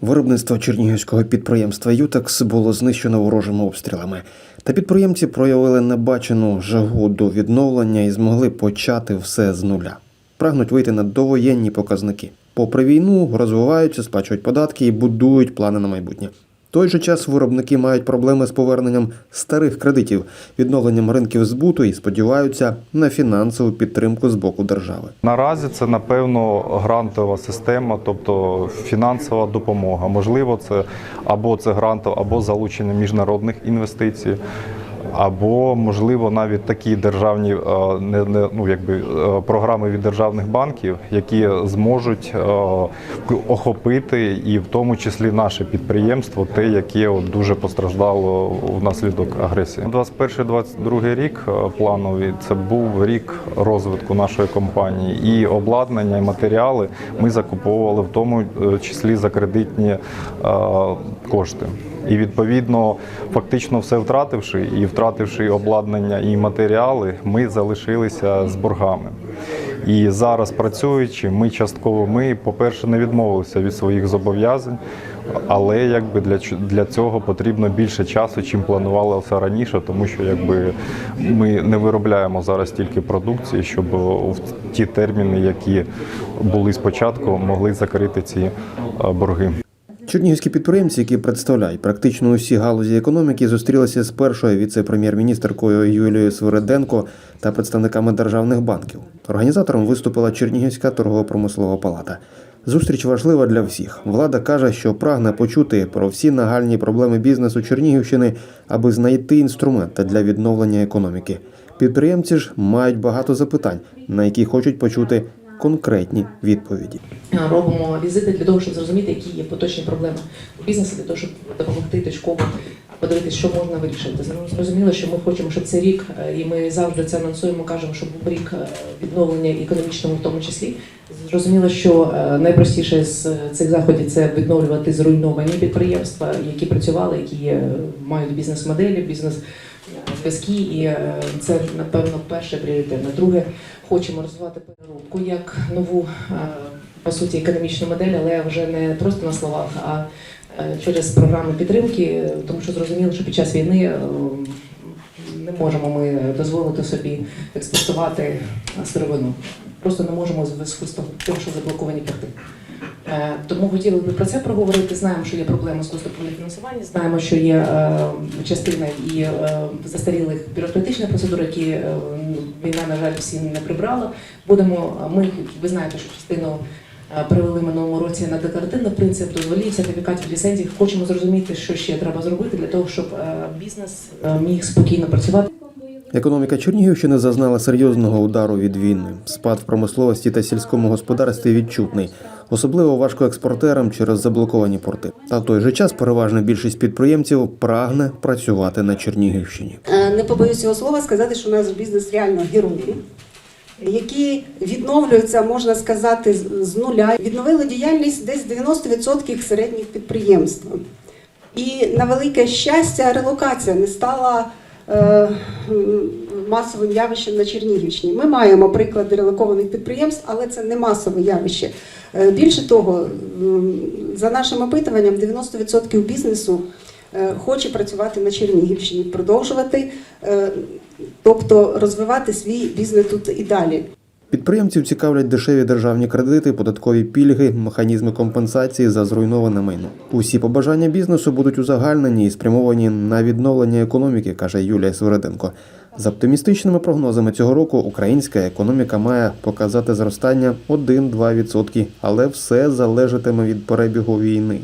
Виробництво чернігівського підприємства Ютекс було знищено ворожими обстрілами. Та підприємці проявили небачену жагу до відновлення і змогли почати все з нуля. Прагнуть вийти на довоєнні показники. Попри війну, розвиваються, сплачують податки і будують плани на майбутнє. Той же час виробники мають проблеми з поверненням старих кредитів, відновленням ринків збуту і сподіваються на фінансову підтримку з боку держави. Наразі це напевно грантова система, тобто фінансова допомога. Можливо, це або це грантова, або залучення міжнародних інвестицій. Або можливо навіть такі державні е, не, ну якби е, програми від державних банків, які зможуть е, охопити і в тому числі наше підприємство, те, яке от дуже постраждало внаслідок агресії. 21-22 рік плановий це був рік розвитку нашої компанії, і обладнання, і матеріали ми закуповували в тому числі за кредитні кошти. І відповідно, фактично все втративши, і втративши обладнання і матеріали, ми залишилися з боргами. І зараз працюючи, ми частково ми, по-перше, не відмовилися від своїх зобов'язань, але якби для для цього потрібно більше часу, чим планувалося раніше, тому що якби ми не виробляємо зараз тільки продукції, щоб в ті терміни, які були спочатку, могли закрити ці е, борги. Чернігівські підприємці, які представляють практично усі галузі економіки, зустрілися з першою віце-прем'єр-міністркою Юлією Свириденко та представниками державних банків. Організатором виступила Чернігівська торгово-промислова палата. Зустріч важлива для всіх. Влада каже, що прагне почути про всі нагальні проблеми бізнесу Чернігівщини, аби знайти інструменти для відновлення економіки. Підприємці ж мають багато запитань, на які хочуть почути конкретні відповіді. робимо візити для того, щоб зрозуміти, які є поточні проблеми у бізнесі, для того, щоб допомогти точково подивитися, що можна вирішити. Зрозуміло, що ми хочемо, щоб цей рік, е, і ми завжди це анонсуємо, кажемо, щоб був рік е, відновлення економічного в тому числі. Зрозуміло, що е, найпростіше з цих заходів це відновлювати зруйновані підприємства, які працювали, які мають бізнес-моделі, бізнес. Зв'язки, і це напевно перше пріоритетне. Друге, хочемо розвивати переробку як нову по суті економічну модель, але вже не просто на словах, а через програми підтримки, тому що зрозуміло, що під час війни е, не можемо ми дозволити собі експортувати сировину. Просто не можемо зв'язку з тим, що заблоковані порти. Е, Тому хотіли би про це проговорити. Знаємо, що є проблеми з доступом до фінансування. Знаємо, що є е, частина і е, застарілих бюрократичних процедур, які е, війна, на жаль, всі не прибрала. Будемо ми, ви знаєте, що частину е, привели минулому році на декларативний принцип дозволів, сертифікатів, ліцензій. Хочемо зрозуміти, що ще треба зробити для того, щоб е, бізнес е, міг спокійно працювати. Економіка Чернігівщини зазнала серйозного удару від війни. Спад в промисловості та сільському господарстві відчутний, особливо важко експортерам через заблоковані порти. Та в той же час переважна більшість підприємців прагне працювати на Чернігівщині. Е, не побоюсь цього слова сказати, що у нас бізнес реально герої, які відновлюються, можна сказати, з- нуля. Відновили діяльність десь 90% середніх підприємств. І на велике щастя, релокація не стала е, масовим явищем на Чернігівщині. Ми маємо приклади релокованих підприємств, але це не масове явище. Е, Більше того, за нашим опитуванням, 90% бізнесу хоче працювати на Чернігівщині, продовжувати, е, тобто розвивати свій бізнес тут і далі. Підприємців цікавлять дешеві державні кредити, податкові пільги, механізми компенсації за зруйноване майно. Усі побажання бізнесу будуть узагальнені і спрямовані на відновлення економіки, каже Юлія Свириденко. За оптимістичними прогнозами цього року українська економіка має показати зростання 1-2%, але все залежатиме від перебігу війни.